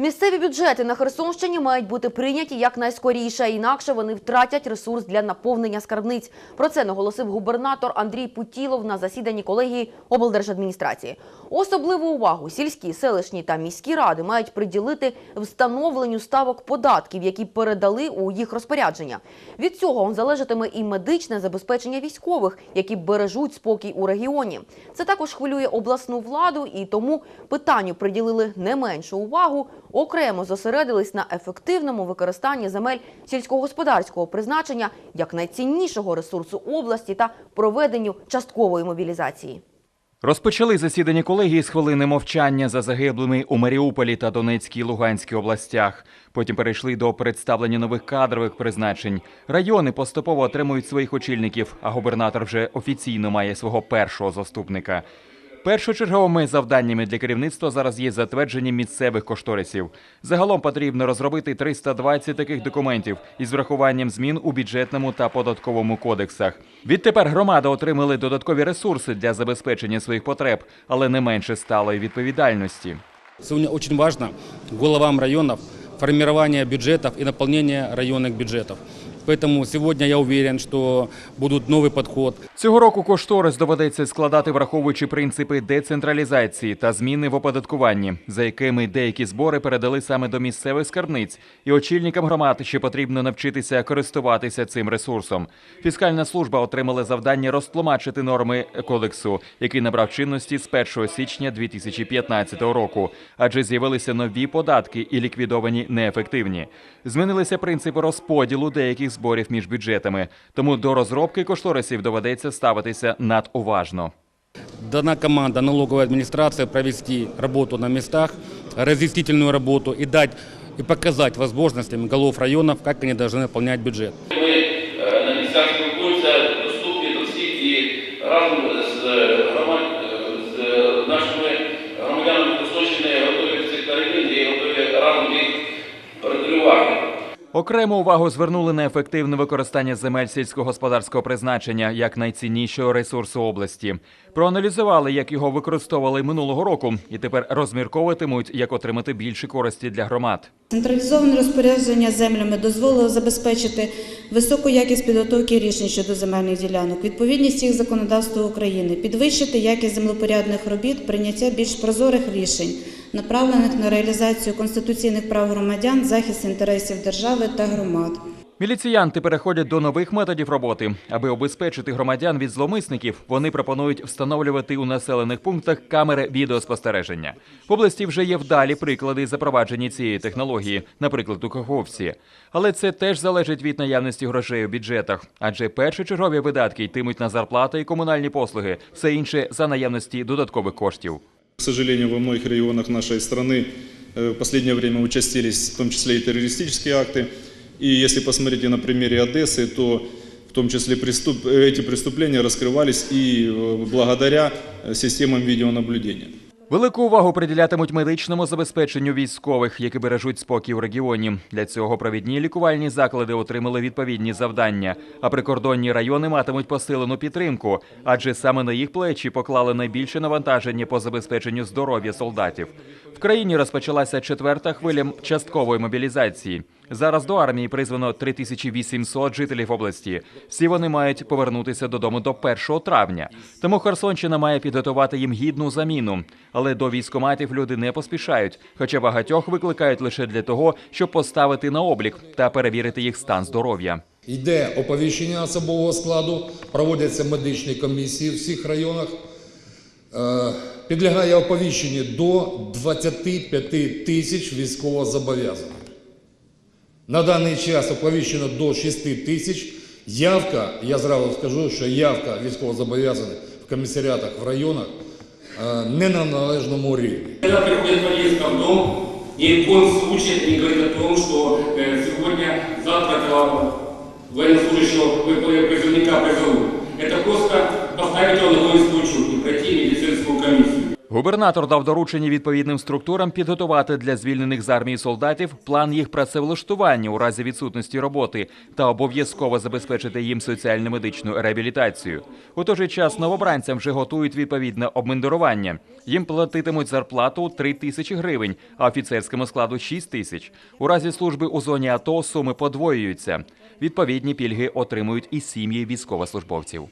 Місцеві бюджети на Херсонщині мають бути прийняті якнайскоріше, інакше вони втратять ресурс для наповнення скарбниць. Про це наголосив губернатор Андрій Путілов на засіданні колегії облдержадміністрації. Особливу увагу сільські, селищні та міські ради мають приділити встановленню ставок податків, які передали у їх розпорядження. Від цього залежатиме і медичне забезпечення військових, які бережуть спокій у регіоні. Це також хвилює обласну владу, і тому питанню приділили не меншу увагу. Окремо зосередились на ефективному використанні земель сільськогосподарського призначення як найціннішого ресурсу області та проведенню часткової мобілізації. Розпочали засідання колегії з хвилини мовчання за загиблими у Маріуполі та Донецькій Луганській областях. Потім перейшли до представлення нових кадрових призначень. Райони поступово отримують своїх очільників, а губернатор вже офіційно має свого першого заступника. Першочерговими завданнями для керівництва зараз є затвердження місцевих кошторисів. Загалом потрібно розробити 320 таких документів із врахуванням змін у бюджетному та податковому кодексах. Відтепер громади отримали додаткові ресурси для забезпечення своїх потреб, але не менше сталої відповідальності. Сегодня очень важно головам районов формирование бюджетов и наполнение районных бюджетов. Поэтому сегодня я уверен, что будет новый подход. Цього року кошторис доведеться складати, враховуючи принципи децентралізації та зміни в оподаткуванні, за якими деякі збори передали саме до місцевих скарбниць. І очільникам громад ще потрібно навчитися користуватися цим ресурсом. Фіскальна служба отримала завдання розтлумачити норми кодексу, який набрав чинності з 1 січня 2015 року, адже з'явилися нові податки і ліквідовані неефективні. Змінилися принципи розподілу деяких зборів між бюджетами, тому до розробки кошторисів доведеться ставитися надуважно. Дана команда налоговой администрации провести работу на местах, разъяснительную работу и дать и показать возможностям голов районов, как они должны наполнять бюджет. Ми е, на місцях спілкуємося, доступні до всіх і разом з, громад- з нашими громадянами Херсонщини готові цих перемін і готові разом їх перекривати. Окрему увагу звернули на ефективне використання земель сільськогосподарського призначення як найціннішого ресурсу області. Проаналізували, як його використовували минулого року, і тепер розмірковуватимуть, як отримати більше користі для громад. Централізоване розпорядження землями дозволило забезпечити високу якість підготовки рішень щодо земельних ділянок, відповідність їх законодавству України, підвищити якість землепорядних робіт, прийняття більш прозорих рішень, направлених на реалізацію конституційних прав громадян, захист інтересів держави та громад. Міліціянти переходять до нових методів роботи. Аби обезпечити громадян від зломисників, вони пропонують встановлювати у населених пунктах камери відеоспостереження. В області вже є вдалі приклади запровадження цієї технології, наприклад, у Каховці. Але це теж залежить від наявності грошей у бюджетах, адже першочергові видатки йтимуть на зарплати і комунальні послуги, все інше за наявності додаткових коштів. К сожалению, во многих регионах нашей страны э, в последнее время участились в том числе и террористические акты. И если посмотрите на примере Одессы, то в том числе преступ- э, эти преступления раскрывались и э, благодаря э, системам видеонаблюдения. Велику увагу приділятимуть медичному забезпеченню військових, які бережуть спокій у регіоні. Для цього провідні лікувальні заклади отримали відповідні завдання. А прикордонні райони матимуть посилену підтримку, адже саме на їх плечі поклали найбільше навантаження по забезпеченню здоров'я солдатів. Країні розпочалася четверта хвиля часткової мобілізації. Зараз до армії призвано 3800 жителів області. Всі вони мають повернутися додому до 1 травня. Тому Херсонщина має підготувати їм гідну заміну. Але до військоматів люди не поспішають, хоча багатьох викликають лише для того, щоб поставити на облік та перевірити їх стан здоров'я. Йде оповіщення особового складу, проводяться медичні комісії в всіх районах. Е, Підлягає оповіщенню до 25 тисяч військовозобов'язаних. На даний час оповіщено до 6 тисяч. Явка, я зразу скажу, що явка військовозобов'язаних в комісаріатах в районах е, не на належному рівні. Когда приходит повестка в дом, ни в коем случае не говорит о том, что э, сегодня, завтра этого военнослужащего вы- призывника призовут. Это просто поставить его на воинский комиссию. Губернатор дав доручення відповідним структурам підготувати для звільнених з армії солдатів план їх працевлаштування у разі відсутності роботи та обов'язково забезпечити їм соціально-медичну реабілітацію. У той же час новобранцям вже готують відповідне обмундирування. Їм платитимуть зарплату 3 тисячі гривень, а офіцерському складу 6 тисяч. У разі служби у зоні АТО суми подвоюються. Відповідні пільги отримують і сім'ї військовослужбовців.